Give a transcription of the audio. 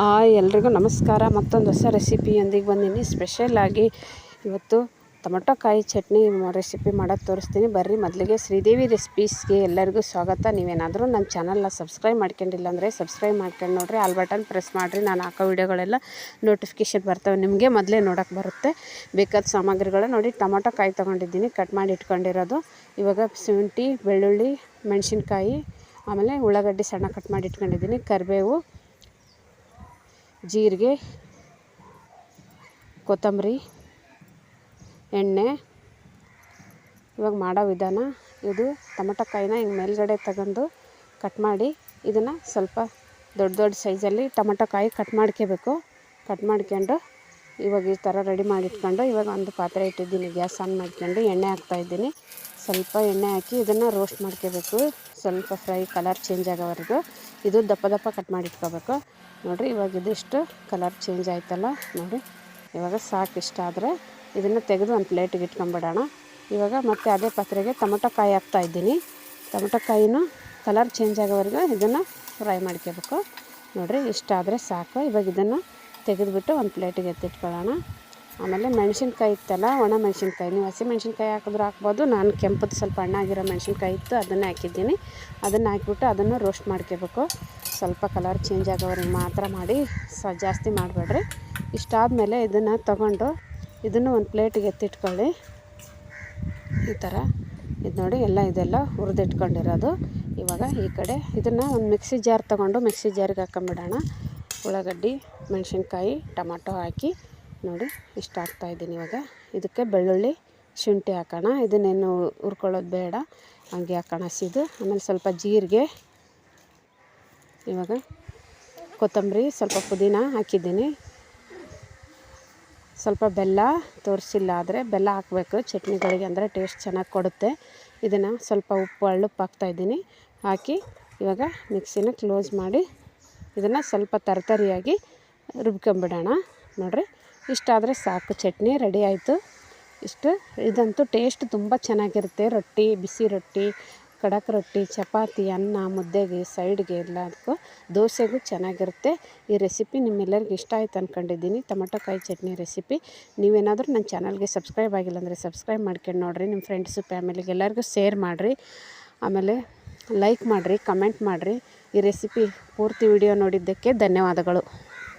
Hi ಎಲ್ರಿಗೂ ನಮಸ್ಕಾರ. ಮತ್ತೊಂದು ಹೊಸ ರೆಸಿಪಿಯೊಂದಿಗೆ ಬಂದೀನಿ. ಸ್ಪೆಷಲಾಗಿ ಇವತ್ತು ಟೊಮೊಟೊ ಕಾಯಿ ಚಟ್ನಿ ರೆಸಿಪಿ ಮಾಡೋದು ತೋರಿಸ್ತೀನಿ. ಬರ್ರಿ, ಮೊದಲಿಗೆ ಶ್ರೀದೇವಿ ರೆಸಿಪೀಸ್ಗೆ ಎಲ್ಲರಿಗೂ ಸ್ವಾಗತ. ನೀವೇನಾದರೂ ನನ್ನ ಚಾನಲ್ನ ಸಬ್ಸ್ಕ್ರೈಬ್ ಮಾಡ್ಕೊಂಡಿಲ್ಲ ಅಂದರೆ ಸಬ್ಸ್ಕ್ರೈಬ್ ಮಾಡ್ಕೊಂಡು ನೋಡಿರಿ. ಆಲ್ ಬಟನ್ ಪ್ರೆಸ್ ಮಾಡಿರಿ. ನಾನು ಹಾಕೋ ವೀಡಿಯೋಗಳೆಲ್ಲ ನೋಟಿಫಿಕೇಷನ್ ಬರ್ತವೆ. ನಿಮಗೆ ಮೊದಲೇ ನೋಡೋಕೆ ಬರುತ್ತೆ. ಬೇಕಾದ ಸಾಮಗ್ರಿಗಳು ನೋಡಿ. ಟೊಮಟೊ ಕಾಯಿ ತೊಗೊಂಡಿದ್ದೀನಿ. ಕಟ್ ಮಾಡಿ ಇಟ್ಕೊಂಡಿರೋದು. ಇವಾಗ ಶುಂಠಿ, ಬೆಳ್ಳುಳ್ಳಿ, ಮೆಣಸಿನ್ಕಾಯಿ, ಆಮೇಲೆ ಉಳ್ಳಾಗಡ್ಡಿ ಸಣ್ಣ ಕಟ್ ಮಾಡಿ ಇಟ್ಕೊಂಡಿದ್ದೀನಿ. ಕರಿಬೇವು ಜೀರಿಗೆ, ಕೊತ್ತಂಬರಿ, ಎಣ್ಣೆ. ಇವಾಗ ಮಾಡೋ ವಿಧಾನ ಇದು. ಟೊಮಟೊ ಕಾಯಿನ ಹಿಂಗೆ ಮೇಲ್ಗಡೆ ತಗೊಂಡು ಕಟ್ ಮಾಡಿ ಇದನ್ನು ಸ್ವಲ್ಪ ದೊಡ್ಡ ದೊಡ್ಡ ಸೈಜಲ್ಲಿ ಟೊಮಟೊ ಕಾಯಿ ಕಟ್ ಮಾಡ್ಕೋಬೇಕು. ಕಟ್ ಮಾಡ್ಕೊಂಡು ಇವಾಗ ಈ ಥರ ರೆಡಿ ಮಾಡಿ ಇಟ್ಕೊಂಡು ಇವಾಗ ಒಂದು ಪಾತ್ರೆ ಇಟ್ಟಿದ್ದೀನಿ. ಗ್ಯಾಸ್ ಆನ್ ಮಾಡ್ಕೊಂಡು ಎಣ್ಣೆ ಹಾಕ್ತಾಯಿದ್ದೀನಿ ಸ್ವಲ್ಪ ಎಣ್ಣೆ ಹಾಕಿ ಇದನ್ನು ರೋಸ್ಟ್ ಮಾಡ್ಕೋಬೇಕು. ಸ್ವಲ್ಪ ಫ್ರೈ ಕಲರ್ ಚೇಂಜ್ ಆಗೋವರೆಗೂ ಇದು ದಪ್ಪ ದಪ್ಪ ಕಟ್ ಮಾಡಿ ಇಟ್ಕೋಬೇಕು ನೋಡಿರಿ, ಇವಾಗ ಇದಿಷ್ಟು ಕಲರ್ ಚೇಂಜ್ ಆಯ್ತಲ್ಲ, ನೋಡಿ. ಇವಾಗ ಸಾಕು ಇಷ್ಟ ಆದರೆ ಇದನ್ನು ತೆಗೆದು ಒಂದು ಪ್ಲೇಟಿಗೆ ಇಟ್ಕೊಂಬಿಡೋಣ. ಇವಾಗ ಮತ್ತೆ ಅದೇ ಪಾತ್ರೆಗೆ ಟೊಮೊಟೊ ಕಾಯಿ ಹಾಕ್ತಾಯಿದ್ದೀನಿ ಟೊಮೊಟೊ ಕಾಯಿನೂ ಕಲರ್ ಚೇಂಜ್ ಆಗೋವರೆಗೂ ಇದನ್ನು ಫ್ರೈ ಮಾಡ್ಕೋಬೇಕು. ನೋಡಿರಿ, ಇಷ್ಟ ಆದರೆ ಸಾಕು. ಇವಾಗ ಇದನ್ನು ತೆಗೆದುಬಿಟ್ಟು ಒಂದು ಪ್ಲೇಟಿಗೆ ಎತ್ತಿಟ್ಕೊಳ್ಳೋಣ. ಆಮೇಲೆ ಮೆಣಸಿನ್ಕಾಯಿ ಇತ್ತಲ್ಲ, ಒಣ ಮೆಣಸಿನ್ಕಾಯಿ. ನೀವು ಹಸಿ ಮೆಣಸಿನ್ಕಾಯಿ ಹಾಕಿದ್ರು ಹಾಕ್ಬೋದು. ನಾನು ಕೆಂಪದ್ದು ಸ್ವಲ್ಪ ಹಣ್ಣಾಗಿರೋ ಮೆಣಸಿನ್ಕಾಯಿ ಇತ್ತು, ಅದನ್ನು ಹಾಕಿದ್ದೀನಿ. ಅದನ್ನು ಹಾಕಿಬಿಟ್ಟು ಅದನ್ನು ರೋಸ್ಟ್ ಮಾಡ್ಕೋಬೇಕು. ಸ್ವಲ್ಪ ಕಲರ್ ಚೇಂಜ್ ಆಗೋವ್ರಿಗೆ ಮಾತ್ರ ಮಾಡಿ ಸ, ಜಾಸ್ತಿ ಮಾಡಬೇಡ್ರಿ. ಇಷ್ಟಾದಮೇಲೆ ಇದನ್ನು ತಗೊಂಡು ಇದನ್ನು ಒಂದು ಪ್ಲೇಟಿಗೆ ಎತ್ತಿಟ್ಕೊಳ್ಳಿ. ಈ ಥರ ಇದು ನೋಡಿ ಎಲ್ಲ ಇದೆಲ್ಲ ಹುರಿದಿಟ್ಕೊಂಡಿರೋದು. ಇವಾಗ ಈ ಕಡೆ ಇದನ್ನು ಒಂದು ಮಿಕ್ಸಿ ಜಾರ್ ತೊಗೊಂಡು ಮಿಕ್ಸಿ ಜಾರಿಗೆ ಹಾಕೊಂಬಿಡೋಣ. ಉಳ್ಳಾಗಡ್ಡಿ, ಮೆಣಸಿನ್ಕಾಯಿ, ಟೊಮಟೊ ಹಾಕಿ. ನೋಡಿ, ಇಷ್ಟು ಹಾಕ್ತಾಯಿದ್ದೀನಿ ಇವಾಗ. ಇದಕ್ಕೆ ಬೆಳ್ಳುಳ್ಳಿ ಶುಂಠಿ ಹಾಕೋಣ. ಇದನ್ನೇನು ಹುರ್ಕೊಳ್ಳೋದು ಬೇಡ. ಹಂಗೆ ಹಾಕೋಣ ಹಸಿದು. ಆಮೇಲೆ ಸ್ವಲ್ಪ ಜೀರಿಗೆ, ಇವಾಗ ಕೊತ್ತಂಬರಿ ಸ್ವಲ್ಪ ಪುದೀನ ಹಾಕಿದ್ದೀನಿ. ಸ್ವಲ್ಪ ಬೆಲ್ಲ ತೋರಿಸಿಲ್ಲ ಆದರೆ ಬೆಲ್ಲ ಹಾಕಬೇಕು. ಚಟ್ನಿಗಳಿಗೆ ಅಂದರೆ ಟೇಸ್ಟ್ ಚೆನ್ನಾಗಿ ಕೊಡುತ್ತೆ. ಇದನ್ನು ಸ್ವಲ್ಪ ಉಪ್ಪು ಹಳ್ಳುಪ್ಪು ಹಾಕ್ತಾಯಿದ್ದೀನಿ ಹಾಕಿ ಇವಾಗ ಮಿಕ್ಸಿನ ಕ್ಲೋಸ್ ಮಾಡಿ ಇದನ್ನು ಸ್ವಲ್ಪ ತರತರಿಯಾಗಿ ರುಬ್ಕೊಂಬಿಡೋಣ. ನೋಡಿರಿ ಇಷ್ಟಾದರೆ ಸಾಕು. ಚಟ್ನಿ ರೆಡಿ ಆಯಿತು. ಇಷ್ಟು. ಇದಂತೂ ಟೇಸ್ಟ್ ತುಂಬ ಚೆನ್ನಾಗಿರುತ್ತೆ. ರೊಟ್ಟಿ, ಬಿಸಿ ರೊಟ್ಟಿ ಖಡಕ್ ರೊಟ್ಟಿ, ಚಪಾತಿ, ಅನ್ನ, ಮುದ್ದೆಗೆ ಸೈಡ್ಗೆ ಎಲ್ಲದಕ್ಕೂ ದೋಸೆಗೂ ಚೆನ್ನಾಗಿರುತ್ತೆ. ಈ ರೆಸಿಪಿ ನಿಮ್ಮೆಲ್ಲರಿಗೂ ಇಷ್ಟ ಆಯ್ತು ಅಂದ್ಕೊಂಡಿದ್ದೀನಿ ಟೊಮೆಟೊ ಕಾಯಿ ಚಟ್ನಿ ರೆಸಿಪಿ ನೀವೇನಾದರೂ ನನ್ನ ಚಾನಲ್ಗೆ ಸಬ್ಸ್ಕ್ರೈಬ್ ಆಗಿಲ್ಲ ಅಂದರೆ ಸಬ್ಸ್ಕ್ರೈಬ್ ಮಾಡ್ಕೊಂಡು ನೋಡಿರಿ. ನಿಮ್ಮ ಫ್ರೆಂಡ್ಸು ಫ್ಯಾಮಿಲಿಗೆ ಎಲ್ಲರಿಗೂ ಶೇರ್ ಮಾಡಿರಿ. ಆಮೇಲೆ ಲೈಕ್ ಮಾಡಿರಿ ಕಮೆಂಟ್ ಮಾಡಿರಿ. ಈ ರೆಸಿಪಿ ಪೂರ್ತಿ ವಿಡಿಯೋ ನೋಡಿದ್ದಕ್ಕೆ ಧನ್ಯವಾದಗಳು.